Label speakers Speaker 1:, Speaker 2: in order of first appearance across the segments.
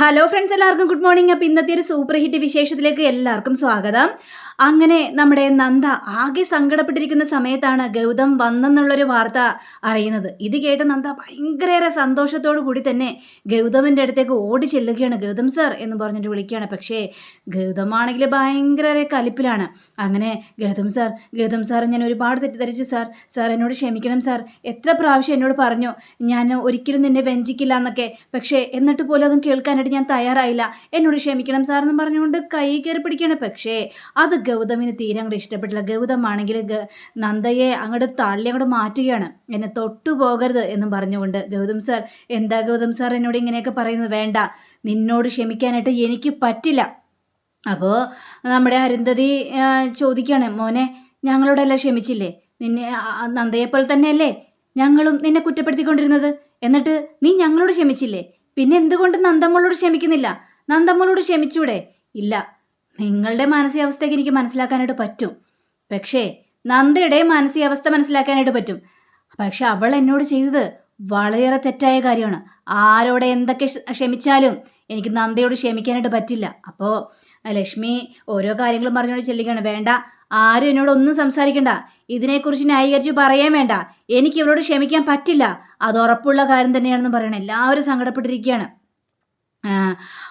Speaker 1: Hello friends എല്ലാവർക്കും good morning അപ്പം ഇന്നത്തെ ഒരു സൂപ്പർ ഹിറ്റ് വിശേഷത്തിലേക്ക് എല്ലാവർക്കും സ്വാഗതം. അങ്ങനെ നമ്മുടെ നന്ദ ആകെ സങ്കടപ്പെട്ടിരിക്കുന്ന സമയത്താണ് ഗൗതം വന്നെന്നുള്ളൊരു വാർത്ത അറിയുന്നത്. ഇത് കേട്ട് നന്ദ ഭയങ്കരേറെ സന്തോഷത്തോടു കൂടി തന്നെ ഗൗതമിന്റെ അടുത്തേക്ക് ഓടി ചെല്ലുകയാണ്. ഗൗതം സർ എന്ന് പറഞ്ഞിട്ട് വിളിക്കുകയാണ്. പക്ഷേ ഗൗതമാണെങ്കിൽ ഭയങ്കര കലിപ്പിലാണ്. അങ്ങനെ ഗൗതം സാർ ഗൗതം സാർ ഞാൻ ഒരുപാട് തെറ്റിദ്ധരിച്ചു സാർ സാർ എന്നോട് ക്ഷമിക്കണം സാർ എത്ര പ്രാവശ്യം എന്നോട് പറഞ്ഞു ഞാൻ ഒരിക്കലും നിന്നെ വെഞ്ചിക്കില്ല എന്നൊക്കെ. പക്ഷേ എന്നിട്ട് പോലും അതും കേൾക്കാനായിട്ട് ഞാൻ തയ്യാറായില്ല. എന്നോട് ക്ഷമിക്കണം സാർ എന്ന് പറഞ്ഞുകൊണ്ട് കൈ കയറി പിടിക്കുകയാണ്. പക്ഷേ അത് ഗൗതമിന് തീരെ അങ്ങോട്ട് ഇഷ്ടപ്പെട്ടില്ല. ഗൗതമാണെങ്കിൽ നന്ദയെ അങ്ങോട്ട് തള്ളി അങ്ങോട്ട് മാറ്റുകയാണ്. എന്നെ തൊട്ടു പോകരുത് എന്നും പറഞ്ഞുകൊണ്ട് ഗൗതം സാർ എന്താ ഗൗതം സാർ എന്നോട് ഇങ്ങനെയൊക്കെ പറയുന്നത്? വേണ്ട. നിന്നോട് ക്ഷമിക്കാനായിട്ട് എനിക്ക് പറ്റില്ല. അപ്പോൾ നമ്മുടെ അരുന്ധതി ചോദിക്കുകയാണ് മോനെ ഞങ്ങളോടെല്ലാം ക്ഷമിച്ചില്ലേ? നിന്നെ നന്ദയെ പോലെ നന്ദയെപ്പോലെ തന്നെയല്ലേ ഞങ്ങളും നിന്നെ കുറ്റപ്പെടുത്തിക്കൊണ്ടിരുന്നത്? എന്നിട്ട് നീ ഞങ്ങളോട് ക്ഷമിച്ചില്ലേ? പിന്നെ എന്തുകൊണ്ട് നന്ദമ്മളോട് ക്ഷമിക്കുന്നില്ല? നന്ദമ്മളോട് ക്ഷമിച്ചൂടെ? ഇല്ല. നിങ്ങളുടെ മാനസികാവസ്ഥയ്ക്ക് എനിക്ക് മനസ്സിലാക്കാനായിട്ട് പറ്റും. പക്ഷേ നന്ദയുടെ മാനസികാവസ്ഥ മനസ്സിലാക്കാനായിട്ട് പറ്റും. പക്ഷെ അവൾ എന്നോട് ചെയ്തത് വളരെയേറെ തെറ്റായ കാര്യമാണ്. ആരോടെ എന്തൊക്കെ ക്ഷമിച്ചാലും എനിക്ക് നന്ദയോട് ക്ഷമിക്കാനായിട്ട് പറ്റില്ല. അപ്പോൾ ലക്ഷ്മി ഓരോ കാര്യങ്ങളും പറഞ്ഞുകൊണ്ട് ചെല്ലുകയാണ്. വേണ്ട ആരും എന്നോട് ഒന്നും സംസാരിക്കണ്ട. ഇതിനെക്കുറിച്ച് ന്യായീകരിച്ച് പറയാൻ വേണ്ട. എനിക്ക് ഇവരോട് ക്ഷമിക്കാൻ പറ്റില്ല. അത് ഉറപ്പുള്ള കാര്യം തന്നെയാണെന്ന് പറയണം. എല്ലാവരും സങ്കടപ്പെട്ടിരിക്കുകയാണ്.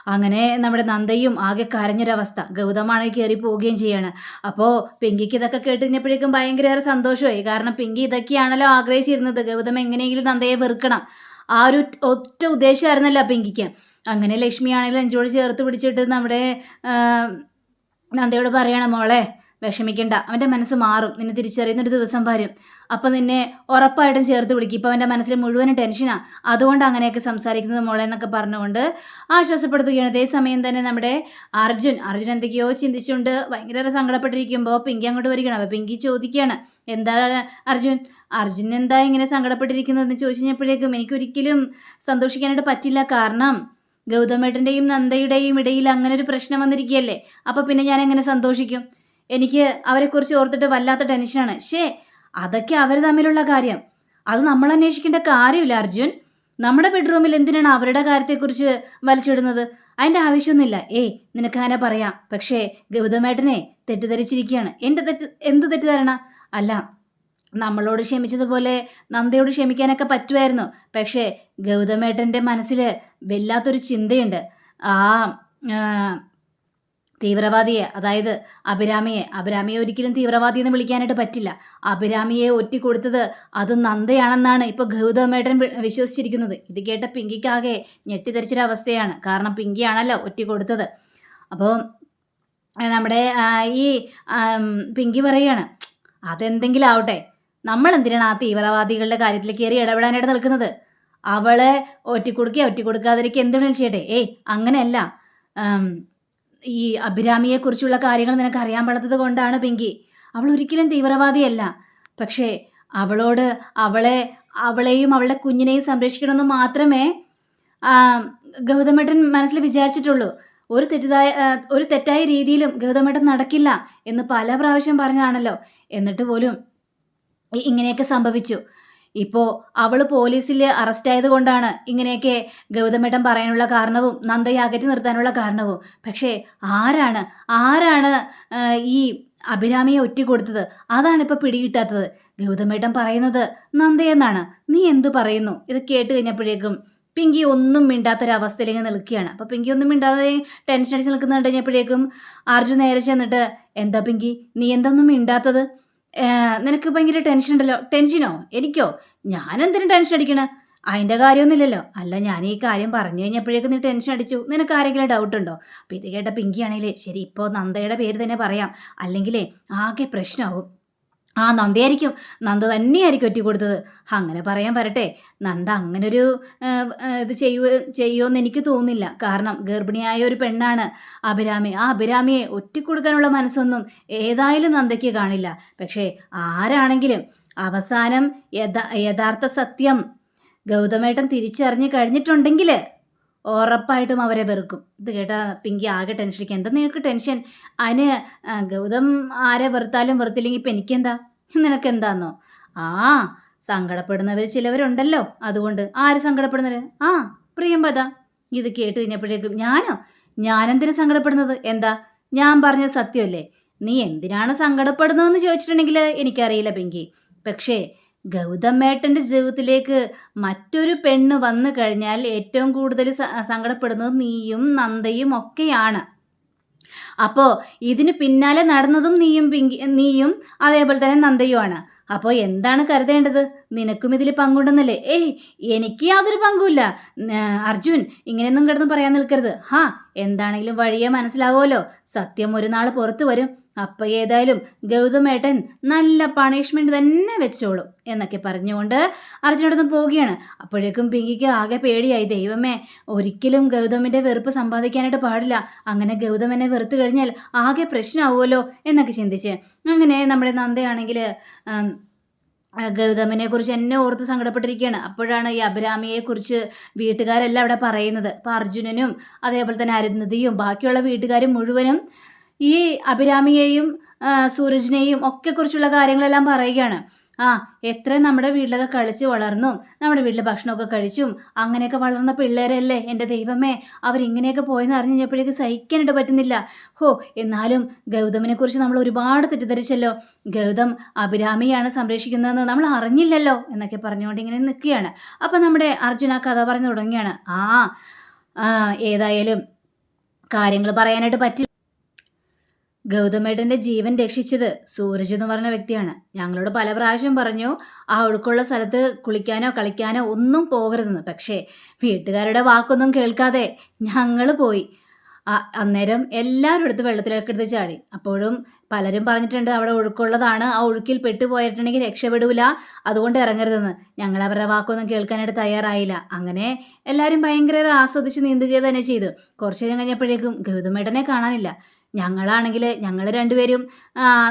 Speaker 1: അങ്ങനെ നമ്മുടെ നന്ദയും ആകെ കരഞ്ഞൊരവസ്ഥ. ഗൗതമാണെങ്കിൽ കയറി പോവുകയും ചെയ്യാണ്. അപ്പോൾ പിങ്കിക്ക് ഇതൊക്കെ കേട്ടിരുന്നപ്പോഴേക്കും ഭയങ്കരയേറെ സന്തോഷമായി. കാരണം പിങ്കി ഇതൊക്കെയാണല്ലോ ആഗ്രഹിച്ചിരുന്നത്. ഗൗതം എങ്ങനെയെങ്കിലും നന്ദയെ വെറുക്കണം. ആ ഒരു ഒറ്റ ഉദ്ദേശമായിരുന്നല്ലോ പിങ്കിക്ക്. അങ്ങനെ ലക്ഷ്മി ആണെങ്കിലും എഞ്ചോട് ചേർത്ത് പിടിച്ചിട്ട് നമ്മുടെ നന്ദയോട് പറയണം മോളെ വിഷമിക്കണ്ട. അവന്റെ മനസ്സ് മാറും. നിന്നെ തിരിച്ചറിയുന്ന ഒരു ദിവസം വരും. അപ്പം നിന്നെ ഉറപ്പായിട്ടും ചേർത്ത് പിടിക്കും. ഇപ്പം അവന്റെ മനസ്സിൽ മുഴുവനും ടെൻഷനാണ് അതുകൊണ്ട് അങ്ങനെയൊക്കെ സംസാരിക്കുന്നത് മോളെ എന്നൊക്കെ പറഞ്ഞുകൊണ്ട് ആശ്വാസപ്പെടുത്തുകയാണ്. അതേ സമയം തന്നെ നമ്മുടെ അർജുൻ. അർജുൻ എന്തൊക്കെയോ ചിന്തിച്ചുകൊണ്ട് ഭയങ്കര സങ്കടപ്പെട്ടിരിക്കുമ്പോൾ പിങ്കി അങ്ങോട്ട് വരികയാണ്. അപ്പോൾ പിങ്കി ചോദിക്കുകയാണ് എന്താ അർജുൻ? അർജുൻ എന്താ ഇങ്ങനെ സങ്കടപ്പെട്ടിരിക്കുന്നതെന്ന് ചോദിച്ചു കഴിഞ്ഞപ്പോഴേക്കും എനിക്കൊരിക്കലും സന്തോഷിക്കാനായിട്ട് പറ്റില്ല. കാരണം ഗൗതമേട്ടന്റെയും നന്ദയുടെയും ഇടയിൽ അങ്ങനെ ഒരു പ്രശ്നം വന്നിരിക്കുകയല്ലേ? അപ്പോൾ പിന്നെ ഞാൻ എങ്ങനെ സന്തോഷിക്കും? എനിക്ക് അവരെക്കുറിച്ച് ഓർത്തിട്ട് വല്ലാത്ത ടെൻഷനാണ് ഷേ അതൊക്കെ അവർ തമ്മിലുള്ള കാര്യം. അത് നമ്മൾ അന്വേഷിക്കേണ്ട കാര്യമില്ല അർജുൻ. നമ്മുടെ ബെഡ്റൂമിൽ എന്തിനാണ് അവരുടെ കാര്യത്തെക്കുറിച്ച് വലിച്ചിടുന്നത്? അതിന്റെ ആവശ്യമൊന്നുമില്ല. ഏയ് നിനക്കങ്ങനെ പറയാം. പക്ഷേ ഗൗതമേട്ടനെ തെറ്റിദ്ധരിച്ചിരിക്കുകയാണ്. എന്റെ തെറ്റ് എന്ത് തെറ്റിദ്ധാരണ? അല്ല നമ്മളോട് ക്ഷമിച്ചതുപോലെ നന്ദയോട് ക്ഷമിക്കാനൊക്കെ പറ്റുമായിരുന്നു. പക്ഷേ ഗൗതമേട്ടന്റെ മനസ്സിൽ വല്ലാത്തൊരു ചിന്തയുണ്ട്. ആ തീവ്രവാദിയെ അതായത് അഭിരാമിയെ. അഭിരാമിയെ ഒരിക്കലും തീവ്രവാദി എന്ന് വിളിക്കാനായിട്ട് പറ്റില്ല. അഭിരാമിയെ കൊടുത്തത് അത് നന്ദയാണെന്നാണ് ഇപ്പോൾ ഗൗതമേട്ടൻ വിശ്വസിച്ചിരിക്കുന്നത്. ഇത് കേട്ട പിങ്കിക്കാകെ ഞെട്ടിത്തെറിച്ചൊരവസ്ഥയാണ്. കാരണം പിങ്കിയാണല്ലോ കൊടുത്തത്. അപ്പോൾ നമ്മുടെ ഈ പിങ്കി പറയുകയാണ് അതെന്തെങ്കിലും ആവട്ടെ. നമ്മൾ എന്തിനാണ് ആ തീവ്രവാദികളുടെ കാര്യത്തിൽ കയറി ഇടപെടാനായിട്ട് നിൽക്കുന്നത്? അവളെ ഒറ്റിക്കൊടുക്കുക ഒറ്റിക്കൊടുക്കാതിരിക്കുക എന്ത് വേണമെങ്കിലും ചെയ്യട്ടെ. ഏയ് അങ്ങനെയല്ല. ഈ അഭിരാമിയെക്കുറിച്ചുള്ള കാര്യങ്ങൾ നിനക്ക് അറിയാൻ പാടാത്തത് കൊണ്ടാണ് പിങ്കി. അവൾ ഒരിക്കലും തീവ്രവാദിയല്ല. പക്ഷേ അവളോട് അവളെ അവളെയും അവളുടെ കുഞ്ഞിനെയും സംരക്ഷിക്കണമെന്ന് മാത്രമേ ഗൗതമേട്ടൻ മനസ്സിൽ വിചാരിച്ചിട്ടുള്ളൂ. ഒരു തെറ്റിതായ ഒരു തെറ്റായ രീതിയിലും ഗൗതമേട്ടൻ നടക്കില്ല എന്ന് പല പ്രാവശ്യം പറഞ്ഞാണല്ലോ. എന്നിട്ട് പോലും ഇങ്ങനെയൊക്കെ സംഭവിച്ചു. ഇപ്പോൾ അവൾ പോലീസിൽ അറസ്റ്റ് ആയതുകൊണ്ടാണ് ഇങ്ങനെയൊക്കെ ഗൗതമേട്ടൻ പറയാനുള്ള കാരണവും നന്ദയെ അകറ്റി നിർത്താനുള്ള കാരണവും. പക്ഷേ ആരാണ് ആരാണ് ഈ അഭിരാമിയെ കൊടുത്തത് അതാണ് ഇപ്പോൾ പിടികിട്ടാത്തത്. ഗൗതമേട്ടൻ പറയുന്നത് നന്ദയെന്നാണ്. നീ എന്തു പറയുന്നു? ഇത് കേട്ട് കഴിഞ്ഞപ്പോഴേക്കും പിങ്കി ഒന്നും മിണ്ടാത്തൊരവസ്ഥയിൽ ഇങ്ങനെ നിൽക്കുകയാണ്. അപ്പോൾ പിങ്കി ഒന്നും മിണ്ടാതെ ടെൻഷൻ അടിച്ച് നിൽക്കുന്നുണ്ട് കഴിഞ്ഞപ്പോഴേക്കും അർജുൻ നേരെ ചെന്നിട്ട് എന്താ പിങ്കി? നീ എന്തൊന്നും മിണ്ടാത്തത്? നിനക്ക് ഭയങ്കര ടെൻഷൻ ഉണ്ടല്ലോ. ടെൻഷനോ എനിക്കോ? ഞാൻ എന്തിനും ടെൻഷൻ അടിക്കണ? അതിന്റെ കാര്യമൊന്നുമില്ലല്ലോ. അല്ല ഞാൻ ഈ കാര്യം പറഞ്ഞു കഴിഞ്ഞപ്പോഴേക്കും നീ ടെൻഷൻ അടിച്ചു. നിനക്ക് ആരെങ്കിലും ഡൗട്ട് ഉണ്ടോ? അപ്പോൾ ഇത് കേട്ട പിങ്കി ആണെങ്കിലേ ശരി ഇപ്പോൾ നന്ദയുടെ പേര് തന്നെ പറയാം. അല്ലെങ്കിലേ ആകെ പ്രശ്നമാവും ആ നന്ദയായിരിക്കും. നന്ദ തന്നെയായിരിക്കും ഒറ്റ കൊടുത്തത് അങ്ങനെ പറയാൻ വരട്ടെ നന്ദ അങ്ങനൊരു ഇത് ഇത് എന്ന് എനിക്ക് തോന്നുന്നില്ല. കാരണം ഗർഭിണിയായ ഒരു പെണ്ണാണ് അഭിരാമി. ആ അഭിരാമിയെ ഒറ്റിക്കൊടുക്കാനുള്ള മനസ്സൊന്നും ഏതായാലും നന്ദയ്ക്ക് കാണില്ല. പക്ഷേ ആരാണെങ്കിലും അവസാനം യഥാ യഥാർത്ഥ സത്യം ഗൗതമേട്ടൻ തിരിച്ചറിഞ്ഞു കഴിഞ്ഞിട്ടുണ്ടെങ്കിൽ ഉറപ്പായിട്ടും അവരെ വെറുക്കും. ഇത് കേട്ടാ പിങ്കി ആകെ ടെൻഷൻ എന്താ നിനക്ക് ടെൻഷൻ? അതിന് ഗൗതം ആരെ വെറുത്താലും വെറുത്തില്ലെങ്കിൽ ഇപ്പം എനിക്കെന്താ? നിനക്ക് നിനക്കെന്താന്നോ? ആ സങ്കടപ്പെടുന്നവർ ചിലവരുണ്ടല്ലോ. അതുകൊണ്ട് ആര് സങ്കടപ്പെടുന്നവർ ആ പ്രിയമ്പത ഇത് കേട്ട് കഴിഞ്ഞപ്പോഴേക്കും ഞാനോ? ഞാനെന്തിനു സങ്കടപ്പെടുന്നത്? എന്താ? ഞാൻ പറഞ്ഞത് സത്യമല്ലേ? നീ എന്തിനാണ് സങ്കടപ്പെടുന്നതെന്ന് ചോദിച്ചിട്ടുണ്ടെങ്കിൽ എനിക്കറിയില്ല പിങ്കി. പക്ഷേ ഗൗതമേട്ടന്റെ ജീവിതത്തിലേക്ക് മറ്റൊരു പെണ്ണ് വന്നു കഴിഞ്ഞാൽ ഏറ്റവും കൂടുതൽ സങ്കടപ്പെടുന്നത് നീയും നന്ദയും ഒക്കെയാണ്. അപ്പോൾ ഇതിന് പിന്നാലെ നടന്നതും നീയും പിങ്കി നീയും അതേപോലെ തന്നെ നന്ദയുമാണ്. അപ്പോൾ എന്താണ് കരുതേണ്ടത്? നിനക്കും ഇതിൽ പങ്കുണ്ടെന്നല്ലേ? ഏയ് എനിക്ക് യാതൊരു പങ്കുമില്ല. അർജുൻ ഇങ്ങനെയൊന്നും കിടന്ന് പറയാൻ നിൽക്കരുത്. ഹാ എന്താണെങ്കിലും വഴിയെ മനസ്സിലാവുമല്ലോ. സത്യം ഒരു നാൾ പുറത്തു വരും. അപ്പൊ ഏതായാലും ഗൗതമേട്ടൻ നല്ല പണിഷ്മെന്റ് തന്നെ വെച്ചോളും എന്നൊക്കെ പറഞ്ഞുകൊണ്ട് അർജുനോടൊന്ന് പോവുകയാണ്. അപ്പോഴേക്കും പിങ്കിക്ക് ആകെ പേടിയായി. ദൈവമേ ഒരിക്കലും ഗൗതമിന്റെ വെറുപ്പ് സമ്പാദിക്കാനായിട്ട് പാടില്ല. അങ്ങനെ ഗൗതമനെ വെറുത്തു കഴിഞ്ഞാൽ ആകെ പ്രശ്നമാവുമല്ലോ എന്നൊക്കെ ചിന്തിച്ച്. അങ്ങനെ നമ്മുടെ നന്ദയാണെങ്കിൽ ഗൗതമിനെ കുറിച്ച് എന്നെ ഓർത്ത് സങ്കടപ്പെട്ടിരിക്കുകയാണ്. അപ്പോഴാണ് ഈ അഭിരാമിയെ കുറിച്ച് വീട്ടുകാരെല്ലാം അവിടെ പറയുന്നത്. അപ്പോൾ അർജുനനും അതേപോലെ തന്നെ അരുന്ധതിയും ബാക്കിയുള്ള വീട്ടുകാരും മുഴുവനും ഈ അഭിരാമിയെയും സൂരജിനെയും ഒക്കെ കുറിച്ചുള്ള കാര്യങ്ങളെല്ലാം പറയുകയാണ്. ആ എത്ര നമ്മുടെ വീട്ടിലൊക്കെ കളിച്ച് വളർന്നു നമ്മുടെ വീട്ടിൽ ഭക്ഷണമൊക്കെ കഴിച്ചും അങ്ങനെയൊക്കെ വളർന്ന പിള്ളേരല്ലേ എന്റെ ദൈവമേ. അവരിങ്ങനെയൊക്കെ പോയെന്ന് അറിഞ്ഞു കഴിഞ്ഞപ്പോഴേക്ക് സഹിക്കാനായിട്ട് പറ്റുന്നില്ല. ഹോ എന്നാലും ഗൗതമിനെ കുറിച്ച് നമ്മൾ ഒരുപാട് തെറ്റിദ്ധരിച്ചല്ലോ. ഗൗതം അഭിരാമിയാണ് സംരക്ഷിക്കുന്നതെന്ന് നമ്മൾ അറിഞ്ഞില്ലല്ലോ എന്നൊക്കെ പറഞ്ഞുകൊണ്ട് ഇങ്ങനെ നിൽക്കുകയാണ്. അപ്പം നമ്മുടെ അർജുന കഥ പറഞ്ഞു തുടങ്ങിയാണ് ആ, ഏതായാലും കാര്യങ്ങൾ പറയാനായിട്ട് പറ്റില്ല. ഗൗതമേട്ടന്റെ ജീവൻ രക്ഷിച്ചത് സൂരജ് എന്ന് പറഞ്ഞ വ്യക്തിയാണ്. ഞങ്ങളോട് പല പ്രാവശ്യം പറഞ്ഞു ആ ഒഴുക്കുള്ള സ്ഥലത്ത് കുളിക്കാനോ കളിക്കാനോ ഒന്നും പോകരുതെന്ന്. പക്ഷേ വീട്ടുകാരുടെ വാക്കൊന്നും കേൾക്കാതെ ഞങ്ങൾ പോയി. അന്നേരം എല്ലാവരും എടുത്ത് വെള്ളത്തിലേക്ക് എടുത്ത് ചാടി. അപ്പോഴും പലരും പറഞ്ഞിട്ടുണ്ട് അവിടെ ഒഴുക്കുള്ളതാണ് ആ ഒഴുക്കിൽ പെട്ടുപോയിട്ടുണ്ടെങ്കിൽ രക്ഷപ്പെടൂല അതുകൊണ്ട് ഇറങ്ങരുതെന്ന്. ഞങ്ങൾ അവരുടെ വാക്കൊന്നും കേൾക്കാനായിട്ട് തയ്യാറായില്ല. അങ്ങനെ എല്ലാവരും ഭയങ്കര ആസ്വദിച്ച് നീന്തുക തന്നെ ചെയ്തു. കുറച്ച് നേരം കഴിഞ്ഞപ്പോഴേക്കും ഗൗതമേട്ടനെ കാണാനില്ല. ഞങ്ങളാണെങ്കിൽ ഞങ്ങൾ രണ്ടുപേരും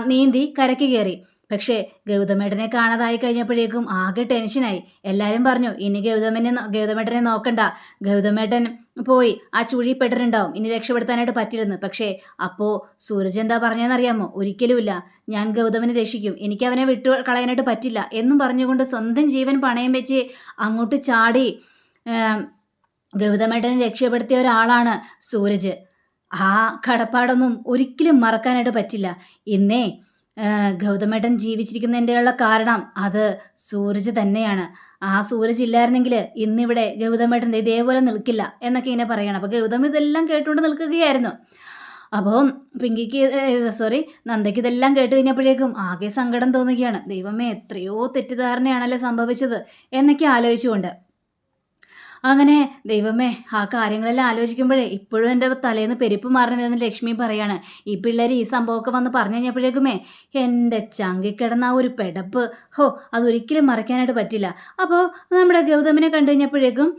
Speaker 1: നീന്തി കരയ്ക്ക് കയറി. പക്ഷേ ഗൗതമേട്ടനെ കാണാതായി കഴിഞ്ഞപ്പോഴേക്കും ആകെ ടെൻഷനായി. എല്ലാവരും പറഞ്ഞു ഇനി ഗൗതമനെ ഗൗതമേട്ടനെ നോക്കണ്ട. ഗൗതമേട്ടൻ പോയി ആ ചുഴി പെട്ടിട്ടുണ്ടാവും. ഇനി രക്ഷപ്പെടുത്താനായിട്ട് പറ്റില്ലെന്ന്. പക്ഷേ അപ്പോൾ സൂരജ് എന്താ പറഞ്ഞതെന്നറിയാമോ ഒരിക്കലുമില്ല. ഞാൻ ഗൗതമനെ രക്ഷിക്കും. എനിക്ക് അവനെ വിട്ടു കളയാനായിട്ട് പറ്റില്ല. എന്നും പറഞ്ഞുകൊണ്ട് സ്വന്തം ജീവൻ പണയം വെച്ച് അങ്ങോട്ട് ചാടി ഗൗതമേട്ടനെ രക്ഷപ്പെടുത്തിയ ഒരാളാണ് സൂരജ്. ആ കടപ്പാടൊന്നും ഒരിക്കലും മറക്കാനായിട്ട് പറ്റില്ല. ഇന്നേ ഗൗതമേട്ടൻ ജീവിച്ചിരിക്കുന്നതിന്റെയുള്ള കാരണം അത് സൂരജ് തന്നെയാണ്. ആ സൂരജ് ഇല്ലായിരുന്നെങ്കിൽ ഇന്നിവിടെ ഗൗതമേട്ടൻ ഇതേപോലെ നിൽക്കില്ല എന്നൊക്കെ ഇങ്ങനെ പറയണം. അപ്പോൾ ഗൗതം ഇതെല്ലാം കേട്ടുകൊണ്ട് നിൽക്കുകയായിരുന്നു. അപ്പോൾ പിങ്കിക്ക് സോറി നന്ദയ്ക്ക് ഇതെല്ലാം കേട്ട് കഴിഞ്ഞപ്പോഴേക്കും ആകെ സങ്കടം തോന്നുകയാണ്. ദൈവമേ എത്രയോ തെറ്റിദ്ധാരണയാണല്ലേ സംഭവിച്ചത് എന്നൊക്കെ ആലോചിച്ചുകൊണ്ട്. അങ്ങനെ ദൈവമേ ആ കാര്യങ്ങളെല്ലാം ആലോചിക്കുമ്പോഴേ ഇപ്പോഴും എന്റെ തലേന്ന് പെരുപ്പ് മാറുന്നില്ലെന്ന് ലക്ഷ്മി പറയാണ്. ഈ പിള്ളേർ ഈ സംഭവമൊക്കെ വന്ന് പറഞ്ഞു കഴിഞ്ഞപ്പോഴേക്കുമേ എന്റെ ചങ്കിക്കിടന്ന ആ ഒരു പെടപ്പ്. ഹോ അതൊരിക്കലും മറയ്ക്കാനായിട്ട് പറ്റില്ല. അപ്പോൾ നമ്മുടെ ഗൗതമിനെ കണ്ടു കഴിഞ്ഞപ്പോഴേക്കും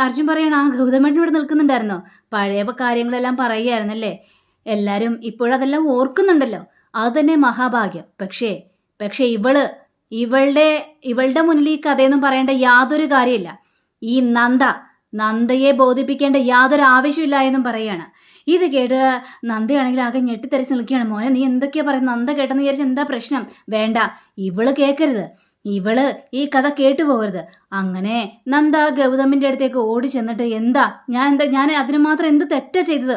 Speaker 1: അർജുൻ പറയണം ആ ഗൗതമേട്ടൻ ഇവിടെ നിൽക്കുന്നുണ്ടായിരുന്നോ? പഴയ കാര്യങ്ങളെല്ലാം പറയുകയായിരുന്നല്ലേ? എല്ലാവരും ഇപ്പോഴതെല്ലാം ഓർക്കുന്നുണ്ടല്ലോ. അത് തന്നെ മഹാഭാഗ്യം. പക്ഷേ പക്ഷേ ഇവൾ ഇവളുടെ ഇവളുടെ മുന്നിൽ ഈ കഥയൊന്നും പറയേണ്ട യാതൊരു കാര്യമില്ല ഈ നന്ദ നന്ദയെ ബോധിപ്പിക്കേണ്ട യാതൊരു ആവശ്യമില്ല എന്നും പറയാണ് ഇത് കേട്ട് നന്ദയാണെങ്കിൽ ആകെ ഞെട്ടിത്തെറിച്ച് നിൽക്കുകയാണ്. മോനെ നീ എന്തൊക്കെയാ പറയുന്നത്? നന്ദ കേട്ടെന്ന് വിചാരിച്ച എന്താ പ്രശ്നം? വേണ്ട ഇവൾ കേൾക്കരുത് ഇവൾ ഈ കഥ കേട്ടു പോകരുത് അങ്ങനെ നന്ദ ഗൗതമിന്റെ അടുത്തേക്ക് ഓടി ചെന്നിട്ട് എന്താ? ഞാൻ എന്താ ഞാൻ അതിന് മാത്രം എന്ത് തെറ്റാ ചെയ്തത്?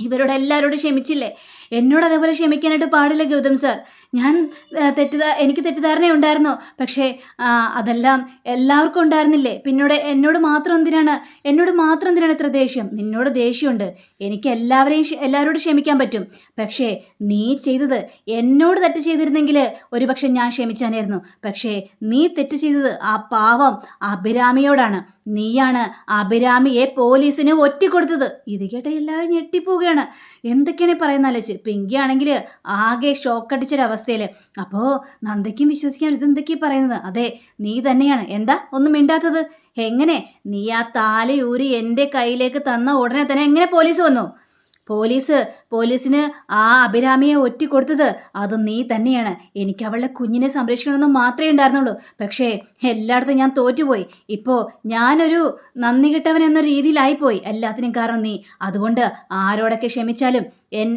Speaker 1: ഇവരോട് എല്ലാവരോടും ക്ഷമിച്ചില്ലേ? എന്നോട് അതേപോലെ ക്ഷമിക്കാനായിട്ട് പാടില്ല ഗൗതം സർ ഞാൻ തെറ്റിദ്ധാ എനിക്ക് തെറ്റിദ്ധാരണ ഉണ്ടായിരുന്നു പക്ഷേ അതെല്ലാം എല്ലാവർക്കും ഉണ്ടായിരുന്നില്ലേ? പിന്നോട് എന്നോട് മാത്രം എന്തിനാണ്? എന്നോട് മാത്രം എന്തിനാണ് ഇത്ര ദേഷ്യം? നിന്നോട് ദേഷ്യമുണ്ട്. എനിക്ക് എല്ലാവരെയും എല്ലാവരോടും ക്ഷമിക്കാൻ പറ്റും. പക്ഷേ നീ ചെയ്തത് എന്നോട് തെറ്റ് ചെയ്തിരുന്നെങ്കിൽ ഒരു പക്ഷെ ഞാൻ ക്ഷമിച്ചാനായിരുന്നു. പക്ഷേ നീ തെറ്റ് ചെയ്തത് ആ പാവം അഭിരാമിയോടാണ്. നീയാണ് അഭിരാമിയെ പോലീസിന് ഒറ്റിക്കൊടുത്തത് ഇത് കേട്ട എല്ലാവരും ഞെട്ടിപ്പോവുകയാണ്. എന്തൊക്കെയാണ് പറയുന്ന ആലോചിച്ച്? പിങ്കി ആണെങ്കിൽ ആകെ ഷോക്കടിച്ചൊരവസ്ഥയിൽ അപ്പോൾ നന്ദയ്ക്കും വിശ്വസിക്കാൻ ഇതെന്തൊക്കെയാണ് പറയുന്നത്? അതെ നീ തന്നെയാണ്. എന്താ? ഒന്നും മിണ്ടാത്തത്? എങ്ങനെ? നീ ആ താലയൂരി എന്റെ കയ്യിലേക്ക് തന്ന ഉടനെ തന്നെ എങ്ങനെ പോലീസ് വന്നു? പോലീസ് പോലീസിന് ആ അഭിരാമിയെ ഒറ്റി കൊടുത്തത് അത് നീ തന്നെയാണ്. എനിക്ക് അവളുടെ കുഞ്ഞിനെ സംരക്ഷിക്കണമെന്ന് മാത്രമേ ഉണ്ടായിരുന്നുള്ളൂ. പക്ഷേ എല്ലായിടത്തും ഞാൻ തോറ്റുപോയി. ഇപ്പോൾ ഞാനൊരു നന്ദി കിട്ടവൻ എന്ന രീതിയിലായിപ്പോയി. എല്ലാത്തിനും കാരണം നീ. അതുകൊണ്ട് ആരോടൊക്കെ ക്ഷമിച്ചാലും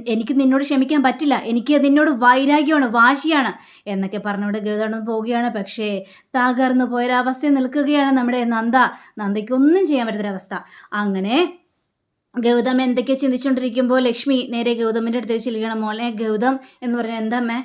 Speaker 1: എനിക്ക് നിന്നോട് ക്ഷമിക്കാൻ പറ്റില്ല. എനിക്ക് നിന്നോട് വൈരാഗ്യമാണ് വാശിയാണ് എന്നൊക്കെ പറഞ്ഞുകൊണ്ട് ഗൗതം പോവുകയാണ്. പക്ഷേ തകർന്നു പോയൊരവസ്ഥ നിൽക്കുകയാണ് നമ്മുടെ നന്ദ. നന്ദയ്ക്ക് ഒന്നും ചെയ്യാൻ പറ്റാത്തൊരവസ്ഥ. അങ്ങനെ ഗൗതം എന്തൊക്കെയോ ചിന്തിച്ചുകൊണ്ടിരിക്കുമ്പോൾ ലക്ഷ്മി നേരെ ഗൗതമിന്റെ അടുത്തേക്ക് ചെല്ലുകയാണ്. മോനെ ഗൗതം എന്ന് പറഞ്ഞാൽ എന്താ അമ്മേ?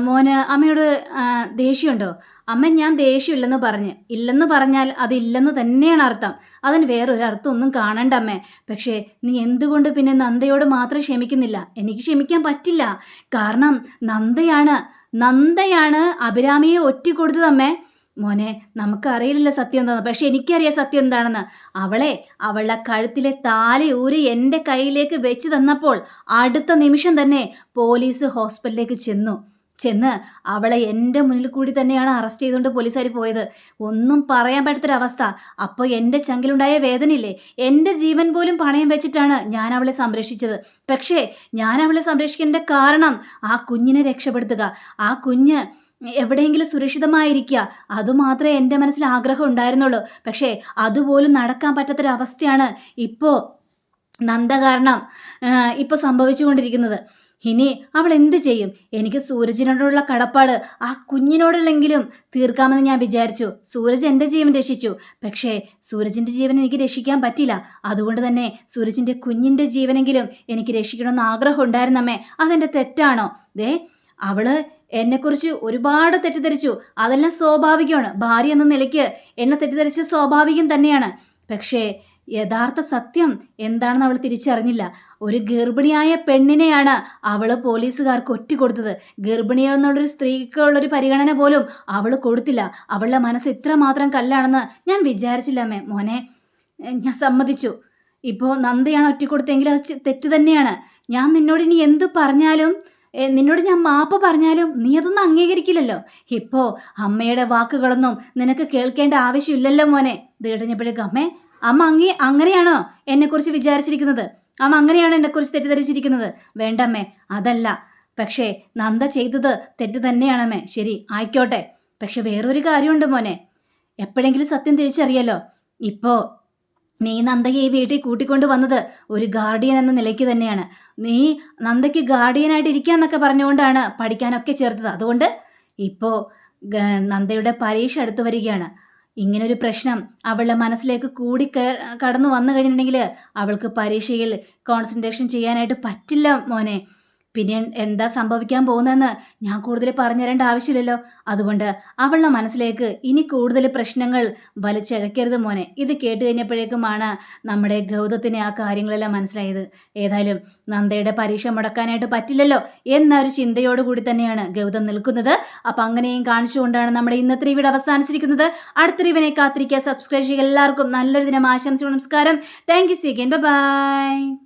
Speaker 1: മോന് അമ്മയോട് ദേഷ്യമുണ്ടോ? അമ്മ ഞാൻ ദേഷ്യമില്ലെന്ന് പറഞ്ഞ്. ഇല്ലെന്ന് പറഞ്ഞാൽ അതില്ലെന്ന് തന്നെയാണ് അർത്ഥം. അതിന് വേറൊരു അർത്ഥം ഒന്നും കാണണ്ട അമ്മേ. പക്ഷേ നീ എന്തുകൊണ്ട് പിന്നെ നന്ദയോട് മാത്രം ക്ഷമിക്കുന്നില്ല? എനിക്ക് ക്ഷമിക്കാൻ പറ്റില്ല. കാരണം നന്ദയാണ് നന്ദയാണ് അഭിരാമിയെ ഒറ്റ കൊടുത്തത് അമ്മേ. മോനെ നമുക്കറിയില്ലല്ലോ സത്യം എന്താണെന്ന് പക്ഷെ എനിക്കറിയാം സത്യം എന്താണെന്ന്. അവളെ അവളുടെ കഴുത്തിലെ താലി ഊരി എന്റെ കയ്യിലേക്ക് വെച്ച് തന്നപ്പോൾ അടുത്ത നിമിഷം തന്നെ പോലീസ് ഹോസ്പിറ്റലിലേക്ക് ചെന്നു. ചെന്ന് അവളെ എന്റെ മുന്നിൽ കൂടി തന്നെയാണ് അറസ്റ്റ് ചെയ്തുകൊണ്ട് പോലീസുകാർ പോയത്. ഒന്നും പറയാൻ പറ്റാത്തൊരവസ്ഥ. അപ്പോൾ എന്റെ ചങ്കിലുണ്ടായ വേദനയില്ലേ? എന്റെ ജീവൻ പോലും പണയം വെച്ചിട്ടാണ് ഞാൻ അവളെ സംരക്ഷിച്ചത്. പക്ഷേ ഞാൻ അവളെ സംരക്ഷിക്കേണ്ട കാരണം ആ കുഞ്ഞിനെ രക്ഷപ്പെടുത്തുക. ആ കുഞ്ഞ് എവിടെയെങ്കിലും സുരക്ഷിതമായിരിക്കുക. അതുമാത്രമേ എന്റെ മനസ്സിൽ ആഗ്രഹം ഉണ്ടായിരുന്നുള്ളൂ. പക്ഷേ അതുപോലും നടക്കാൻ പറ്റാത്തൊരവസ്ഥയാണ് ഇപ്പോൾ നന്ദ കാരണം ഇപ്പോൾ സംഭവിച്ചുകൊണ്ടിരിക്കുന്നത്. ഇനി അവൾ എന്ത് ചെയ്യും? എനിക്ക് സൂരജിനോടുള്ള കടപ്പാട് ആ കുഞ്ഞിനോടുള്ളെങ്കിലും തീർക്കാമെന്ന് ഞാൻ വിചാരിച്ചു. സൂരജ് എന്റെ ജീവൻ രക്ഷിച്ചു. പക്ഷേ സൂരജിന്റെ ജീവൻ എനിക്ക് രക്ഷിക്കാൻ പറ്റില്ല. അതുകൊണ്ട് തന്നെ സൂരജിന്റെ കുഞ്ഞിന്റെ ജീവനെങ്കിലും എനിക്ക് രക്ഷിക്കണമെന്ന് ആഗ്രഹം ഉണ്ടായിരുന്നമ്മേ. അതെന്റെ തെറ്റാണോ? ദേ അവൾ എന്നെക്കുറിച്ച് ഒരുപാട് തെറ്റിദ്ധരിച്ചു. അതെല്ലാം സ്വാഭാവികമാണ്. ഭാര്യ എന്ന നിലയ്ക്ക് എന്നെ തെറ്റിദ്ധരിച്ച സ്വാഭാവികം തന്നെയാണ്. പക്ഷേ യഥാർത്ഥ സത്യം എന്താണെന്ന് അവൾ തിരിച്ചറിഞ്ഞില്ല. ഒരു ഗർഭിണിയായ പെണ്ണിനെയാണ് അവൾ പോലീസുകാർക്ക് ഒറ്റ കൊടുത്തത് ഗർഭിണിയെന്നുള്ളൊരു സ്ത്രീക്കുള്ളൊരു പരിഗണന പോലും അവൾ കൊടുത്തില്ല. അവളുടെ മനസ്സ് ഇത്രമാത്രം കല്ലാണെന്ന് ഞാൻ വിചാരിച്ചില്ല അമ്മേ. മോനെ ഞാൻ സമ്മതിച്ചു. ഇപ്പോൾ നന്ദയാണ് ഒറ്റ കൊടുത്തെങ്കിൽ അത് തെറ്റ് തന്നെയാണ്. ഞാൻ നിന്നോട് ഇനി എന്ത് പറഞ്ഞാലും നിന്നോട് ഞാൻ മാപ്പ് പറഞ്ഞാലും നീ അതൊന്നും അംഗീകരിക്കില്ലല്ലോ. ഇപ്പോൾ അമ്മയുടെ വാക്കുകളൊന്നും നിനക്ക് കേൾക്കേണ്ട ആവശ്യമില്ലല്ലോ മോനെ. ഇത് അമ്മേ അമ്മ അങ്ങേ അങ്ങനെയാണോ എന്നെക്കുറിച്ച് വിചാരിച്ചിരിക്കുന്നത്? അമ്മ അങ്ങനെയാണോ എന്നെക്കുറിച്ച് തെറ്റിദ്ധരിച്ചിരിക്കുന്നത്? വേണ്ടമ്മേ അതല്ല. പക്ഷേ നന്ദ ചെയ്തത് തെറ്റ് തന്നെയാണമ്മേ. ശരി ആയിക്കോട്ടെ. പക്ഷെ വേറൊരു കാര്യമുണ്ട് മോനെ. എപ്പോഴെങ്കിലും സത്യം തിരിച്ചറിയല്ലോ. ഇപ്പോൾ നീ നന്ദയെ ഈ വീട്ടിൽ കൂട്ടിക്കൊണ്ട് വന്നത് ഒരു ഗാർഡിയൻ എന്ന നിലയ്ക്ക് തന്നെയാണ്. നീ നന്ദയ്ക്ക് ഗാർഡിയനായിട്ട് ഇരിക്കാന്നൊക്കെ പറഞ്ഞുകൊണ്ടാണ് പഠിക്കാനൊക്കെ ചേർത്തത്. അതുകൊണ്ട് ഇപ്പോൾ നന്ദയുടെ പരീക്ഷ അടുത്ത് വരികയാണ്. ഇങ്ങനൊരു പ്രശ്നം അവളുടെ മനസ്സിലേക്ക് കൂടി കടന്നു വന്നു കഴിഞ്ഞിട്ടുണ്ടെങ്കിൽ അവൾക്ക് പരീക്ഷയിൽ കോൺസെൻട്രേഷൻ ചെയ്യാനായിട്ട് പറ്റില്ല മോനെ. പിന്നെ എന്താ സംഭവിക്കാൻ പോകുന്നതെന്ന് ഞാൻ കൂടുതൽ പറഞ്ഞു തരേണ്ട ആവശ്യമില്ലല്ലോ. അതുകൊണ്ട് അവളുടെ മനസ്സിലേക്ക് ഇനി കൂടുതൽ പ്രശ്നങ്ങൾ വലിച്ചിഴക്കരുത് മോനെ. ഇത് കേട്ട് കഴിഞ്ഞപ്പോഴേക്കുമാണ് നമ്മുടെ ഗൗതത്തിന് ആ കാര്യങ്ങളെല്ലാം മനസ്സിലായത്. ഏതായാലും നന്ദയുടെ പരീക്ഷ മുടക്കാനായിട്ട് പറ്റില്ലല്ലോ എന്ന ഒരു ചിന്തയോടുകൂടി തന്നെയാണ് ഗൗതം നിൽക്കുന്നത്. അപ്പം അങ്ങനെയും കാണിച്ചുകൊണ്ടാണ് നമ്മുടെ ഇന്നത്തെ ഇവിടെ അവസാനിച്ചിരിക്കുന്നത്. അടുത്ത റിവിനെ കാത്തിരിക്കുക. സബ്സ്ക്രൈബ് ചെയ്യുക. എല്ലാവർക്കും നല്ലൊരു ദിനം. ആശംസ നമസ്കാരം. Thank you C by